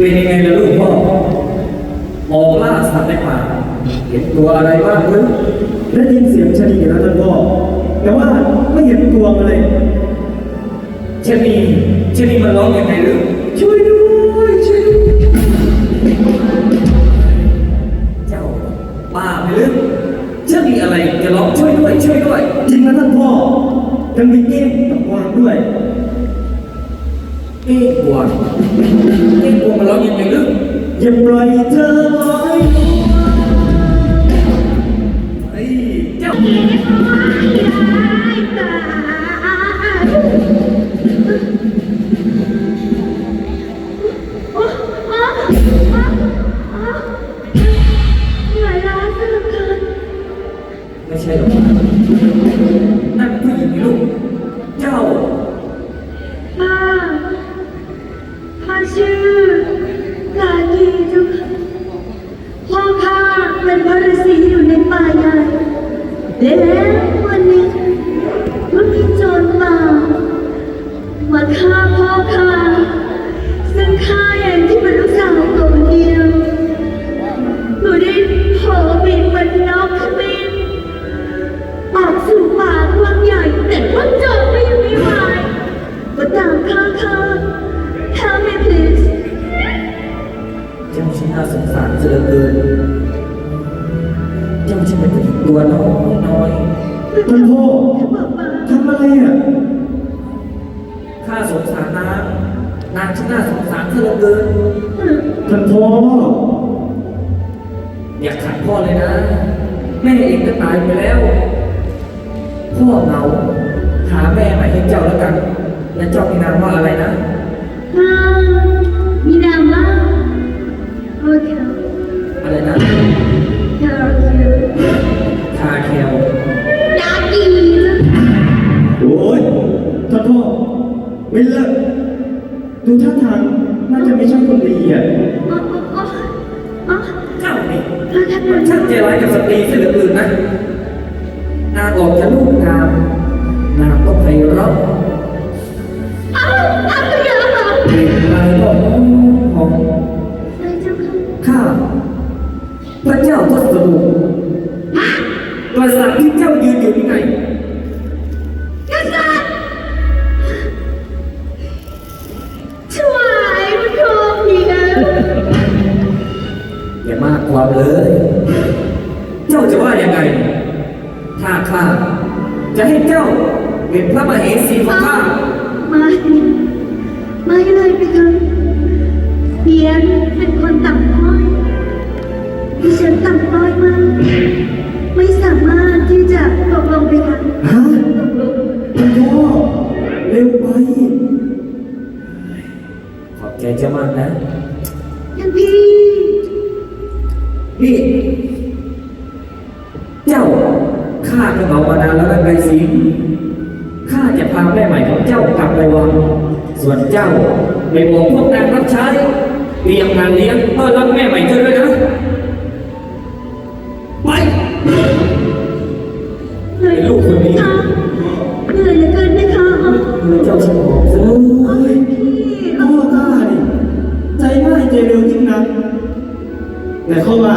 ลูกพ่อออกล่าสัตว์ในป่าเห็นตัวอะไรบ้างหรือได้ยินเสียงชะนีแล้วท่านพ่อแต่ว่าไม่เห็นตัวมันเลยชะนีชะนีมันร้องยังไงหรือช่วยด้วยช่วยด้วยเจ้าบ้าไปหรือชะนีอะไรจะร้องช่วยด้วยช่วยด้วยจริงนะท่านพ่อยังมีเก้งกับกวางด้วย เอ๊ะกวางเอ๊ะวมันร้องยังไงหรือย่าปล่อยเธอลอยเฮ้เจ้าเหนื่อยล้าไม่ใช่หรอกนั่นผู้หญิงลูกเจ้า ตัวน้อยน้อยท่านพ่อบอกมาทำอะไรอะข้าสงสารนางนางช่างน่าสงสารเสียเหลือเกินท่านพ่ออย่าขัดพ่อเลยนะ แม่เองก็ตายไปแล้ว พ่อเหงาหาแม่ใหม่ให้เจ้าแล้วกัน และเจ้ามีนามว่าอะไรนะ ไม่เลิกดูท่าทางน่าจะไม่ใช่คนดีอะอ๋ออ๋ออ๋อเจ้านี่เธอทำไมมันช่างใจร้ายกับสตรีเสียเหลือเกินนะนางออกจะลูกงามนางก็ไพเราะอ้าวอ้าวตัวอย่างเหรอเปล่งลายก็หอมหอมใช่เจ้าค่ะข้าพระเจ้าทศนุกษัตริย์ที่เจ้ายืนอยู่ที่ไหน ความเลย เจ้าจะว่ายังไง ถ้าข้าจะให้เจ้าเป็นพระมเหสีของข้าไม่ไม่เลยไปเลยเพียนเป็นคนต่ำต้อยดิฉันต่ำต้อยมากไม่สามารถที่จะตกลงไปกันฮะตกลงท่านพ่อเร็วไป ขอบใจเจ้ามากนะท่านพี่ นี่ เจ้าข้าก็เหงามานานแล้วนะไกรสิงห์ข้าจะพาแม่ใหม่ของเจ้ากลับไปวัง ส่วนเจ้าไปบอกพวกนางรับใช้เตรียมงานเลี้ยงต้อนรับแม่ใหม่เจ้าด้วยนะไปเหนื่อยลูกคนนี้คะเหนื่อยเหลือเกินไหมคะเมื่อเจ้าสมองซะ แต่เขาว่า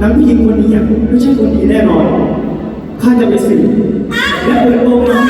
นักผู้หญิงคนนี้อะไม่ใช่คนดีแน่นอน ข้าจะไปสืบและเปิดโปงนาง